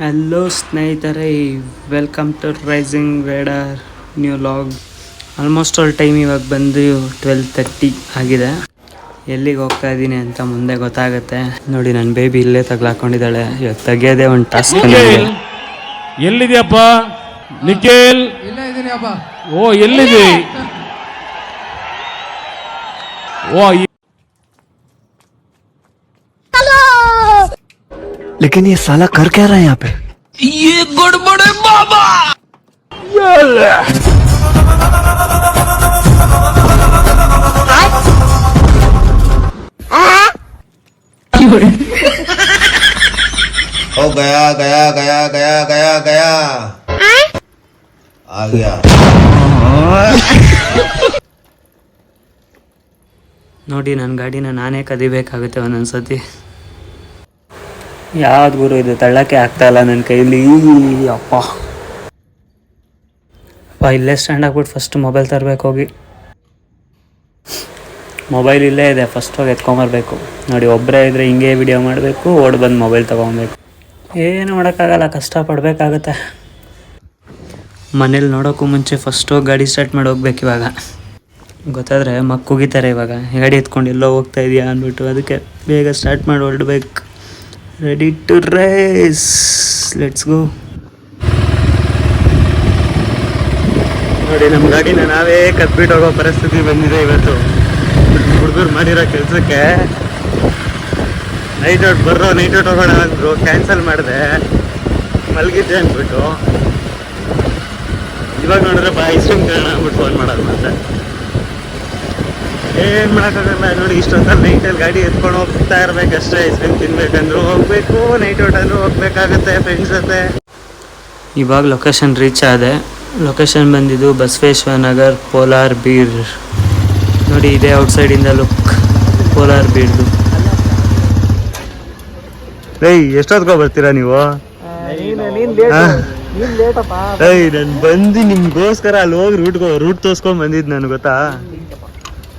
Hello ಸ್ನೇಹಿತರೆ. Welcome to rising wader new log almost all time ಇವಾಗ ಬಂದು twelve thirty ಆಗಿದೆ. ಎಲ್ಲಿಗೆ ಹೋಗ್ತಾ ಇದ್ದೀನಿ ಅಂತ ಮುಂದೆ ಗೊತ್ತಾಗುತ್ತೆ. ನೋಡಿ ನನ್ನ ಬೇಬಿ ಇಲ್ಲೇ ತಗ್ಲಾಕೊಂಡಿದ್ದಾಳೆ. ಇವಾಗ ತೆಗಿಯೋದೇ ಒಂದು ಟಾಸ್ಕ್ ಎಲ್ಲಿದೆಯಪ್ಪ ಎಲ್ಲಿದ್ಯಪ್ಪ? ನಿಖಿಲ್! ಇಲ್ಲೇ ಇದೀನಿ ಅಪ್ಪ. ಓ ಎಲ್ಲಿದೆ ಓ लेकिन ये साला कर क्या रहा है यहाँ पे ओ गया गया गया गया गया गया आ गया ನೋಡಿ ನನ್ನ ಗಾಡಿನ ನಾನೇ ಕದಿಬೇಕಾಗುತ್ತೆ ಒಂದೊಂದ್ಸತಿ ಯಾವ್ದು ಗುರು ಇದು? ತಳ್ಳಕ್ಕೆ ಆಗ್ತಾ ಇಲ್ಲ ನನ್ನ ಕೈಯಲ್ಲಿ. ಅಪ್ಪ. ಅಪ್ಪ, ಇಲ್ಲೇ ಸ್ಟ್ಯಾಂಡ್ ಆಗ್ಬಿಟ್ಟು ಫಸ್ಟ್ ಮೊಬೈಲ್ ತರಬೇಕು ಹೋಗಿ. ಮೊಬೈಲ್ ಇಲ್ಲೇ ಇದೆ ಫಸ್ಟ್ ಹೋಗಿ ಎತ್ಕೊಂಬರ್ಬೇಕು. ನೋಡಿ ಒಬ್ಬರೇ ಇದ್ರೆ ಹಿಂಗೆ ವಿಡಿಯೋ ಮಾಡಬೇಕು, ಓಡ್ ಬಂದು ಮೊಬೈಲ್ ತೊಗೊಬೇಕು ಏನು ಮಾಡೋಕ್ಕಾಗಲ್ಲ ಕಷ್ಟ ಪಡಬೇಕಾಗತ್ತೆ ಮನೇಲಿ ನೋಡೋಕ್ಕೂ ಮುಂಚೆ ಫಸ್ಟು ಗಾಡಿ ಸ್ಟಾರ್ಟ್ ಮಾಡಿ ಹೋಗ್ಬೇಕು ಇವಾಗ. ಗೊತ್ತಾದರೆ ಮಕ್ಕ ಕುಗಿತಾರೆ ಇವಾಗ. ಗಾಡಿ ಎತ್ಕೊಂಡು ಎಲ್ಲೋ ಹೋಗ್ತಾ ಇದೆಯಾ ಅಂದ್ಬಿಟ್ಟು ಅದಕ್ಕೆ ಬೇಗ ಸ್ಟಾರ್ಟ್ ಮಾಡಿ ಹೊರಡ್ಬೇಕು. Ready to rise let's go ನೋಡಿ ನಮ್ಮ ಗಾಡಿನ ನಾವೇ ಕದ್ಬಿಟ್ಟು ಹೋಗೋ ಪರಿಸ್ಥಿತಿ ಬಂದಿದೆ ಇವತ್ತು. ಹುಡುಗರು ಮಾಡಿರೋ ಕೆಲಸಕ್ಕೆ ನೈಟ್ ಔಟ್ ಬರೋ ನೈಟ್ ಔಟ್ ಹೋಗೋಣ ಅಂದರು ಕ್ಯಾನ್ಸಲ್ ಮಾಡಿದೆ. ಮಲಗಿದ್ದೆ ಅಂದ್ಬಿಟ್ಟು. ಇವಾಗ ನೋಡಿದ್ರೆ ಬಾ ಐಸ್ ಕ್ರೀಮ್ ಅಂದ್ಬಿಟ್ಟು ಫೋನ್ ಮಾಡೋದು ಮತ್ತೆ. ಏನ್ ಮಾಡೋಕ್ಕಾಗಲ್ಲ ನೋಡಿ ಇಷ್ಟೊತ್ತಲ್ಲಿ ನೈಟಲ್ಲಿ ಗಾಡಿ ಎತ್ಕೊಂಡು ಹೋಗ್ತಾ ಇರ್ಬೇಕಷ್ಟೇ ಐಸ್ ಕ್ರೀಮ್ ತಿನ್ಬೇಕಂದ್ರು ಹೋಗ್ಬೇಕು ನೈಟ್ ಔಟ್ ಅಂದ್ರೂ ಹೋಗ್ಬೇಕಾಗತ್ತೆ ಫ್ರೆಂಡ್ಸ್ ಜೊತೆ. ಇವಾಗ ಲೊಕೇಶನ್ ರೀಚ್ ಆದೆ. ಲೊಕೇಶನ್ ಬಂದಿದ್ದು ಬಸವೇಶ್ವರ ನಗರ್ ಪೋಲಾರ್ ಬೀರ್ ನೋಡಿ ಇದೇ ಔಟ್ಸೈಡಿಂದ ಲುಕ್ ಪೋಲಾರ್ ಬೀರ್ದು ಏಯ್ ಎಷ್ಟೊತ್ಕೊ ಬರ್ತೀರಾ ನೀವು? ಏಯ್ ನಾನು ಬಂದು ನಿಮ್ಗೋಸ್ಕರ ಅಲ್ಲಿ ಹೋಗಿ ರೂಟ್ ರೂಟ್ ತೋರ್ಸ್ಕೊಂಡ್ ಬಂದಿದ್ದು ನನ್ಗೆ ಗೊತ್ತಾ?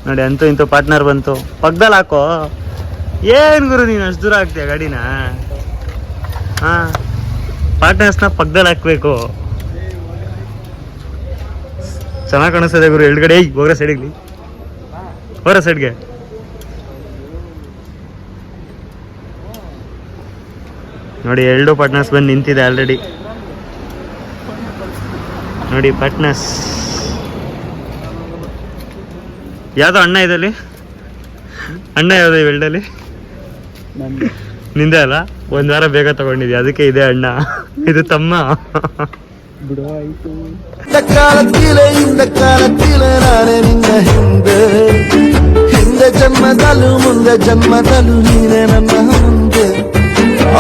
ನೋಡಿ, ಅಂತೂ ಇಂತೂ ಪಾರ್ಟ್ನರ್ ಬಂತು. ಪಕ್ಕದಲ್ಲಿ ಹಾಕೋ. ಏನು ಗುರು ನೀನು ಅಷ್ಟು ದೂರ ಹಾಕ್ತೀಯ ಗಾಡಿನ? ಹಾಂ? ಪಾರ್ಟ್ನರ್ಸ್ನ ಪಕ್ಕದಲ್ಲಿ ಹಾಕಬೇಕು. ಚೆನ್ನಾಗಿ ಕಾಣಿಸ್ತದೆ ಗುರು ಎಳ್ಗಡೆ ಏಯ್, ಹೋಗ್ರ ಸೈಡಿಗೆ ಹೋಗ್ರ ಸೈಡ್ಗೆ ನೋಡಿ, ಎರಡು ಪಾರ್ಟ್ನರ್ಸ್ ಬಂದು ನಿಂತಿದೆ ಆಲ್ರೆಡಿ ನೋಡಿ ಪಾರ್ಟ್ನರ್ಸ್ ಯಾವ್ದೋ ಅಣ್ಣ ಇದಲ್ಲಿ ಅಣ್ಣ ಯಾವ್ದು ಈ ವೆಲ್ಡಲ್ಲಿ ನಿಂದೆ. ಅಲ್ಲ? ಒಂದ್ ವಾರ ಬೇಗ ತಗೊಂಡಿದ್ಯಾ? ಅದಕ್ಕೆ ಇದೆ ಅಣ್ಣ. ಇದು ತಮ್ಮ. ಹಿಂದೆ. ಜನ್ಮದಲ್ಲೂ ಮುಂದೆ ಜನ್ಮದಲ್ಲೂ ನೀನೇ ನನ್ನ ಮುಂದೆ.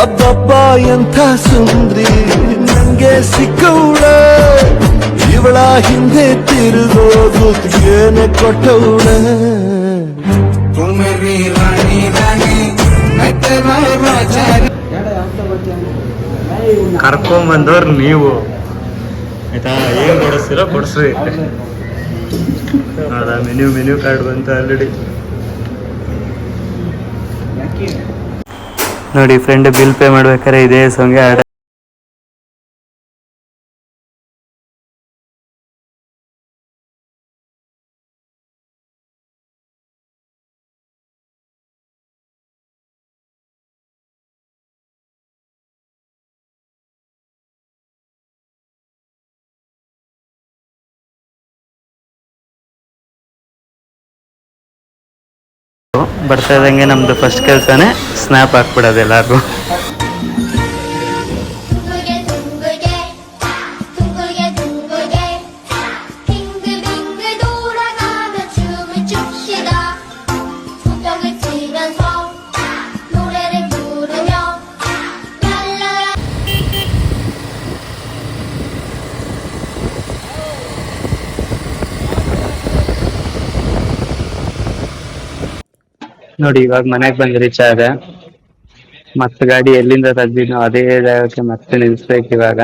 ಅಪ್ಪಾ ಎಂಥ ಸುಂದ್ರಿ. ನಂಗೆ ಸಿಕ್ಕವಳ. ಇವಳ ಹಿಂದೆ ತಿರುಗೋದು ಏನೇ ಕೊಟ್ಟವಳ ಕರ್ಕೊಂಬಂದವ್ರು ನೀವು. ಆಯ್ತಾ ಏನ್ ಕೊಡಿಸ್ತೀರೋ ಕೊಡ್ಸ್ರಿ. ಹೌದಾ ಮೆನ್ಯೂ ಮೆನ್ಯೂ ಕಾರ್ಡ್ ಬಂತು ಆಲ್ರೆಡಿ ನೋಡಿ ಫ್ರೆಂಡ್ ಬಿಲ್ ಪೇ ಮಾಡ್ಬೇಕಾದ್ರೆ ಇದೇ ಸಂಗೆ ಆಡ ಬರ್ತಾ ಇದ್ದಂಗೆ ನಮ್ದು ಫಸ್ಟ್ ಕೆಲಸನೇ ಸ್ನ್ಯಾಪ್ ಹಾಕ್ಬಿಡೋದು ಎಲ್ಲಾರ್ಗು. ನೋಡಿ, ಇವಾಗ ಮನೆಗೆ ಬಂದು ರೀಚ್ ಆದೆ ಮತ್ತೆ ಗಾಡಿ ಎಲ್ಲಿಂದ ತೆಗ್ದಿದ್ನೋ ಅದೇ ಜಾಗಕ್ಕೆ ಮತ್ತೆ ನಿಲ್ಸ್ಬೇಕು ಇವಾಗ.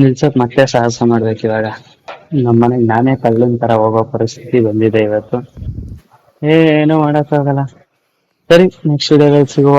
ನಿಲ್ಸಕ್ ಮತ್ತೆ ಸಾಹಸ ಮಾಡ್ಬೇಕು ಇವಾಗ. ನಮ್ಮ ಮನೆಗೆ ನಾನೇ ಕಳ್ಳನ್ ತರ ಹೋಗೋ ಪರಿಸ್ಥಿತಿ ಬಂದಿದೆ ಇವತ್ತು. ಏನು ಮಾಡಕ್ಕಾಗಲ್ಲ ಸರಿ ನೆಕ್ಸ್ಟ್ ವಿಡಿಯೋದಲ್ಲಿ ಸಿಗುವ.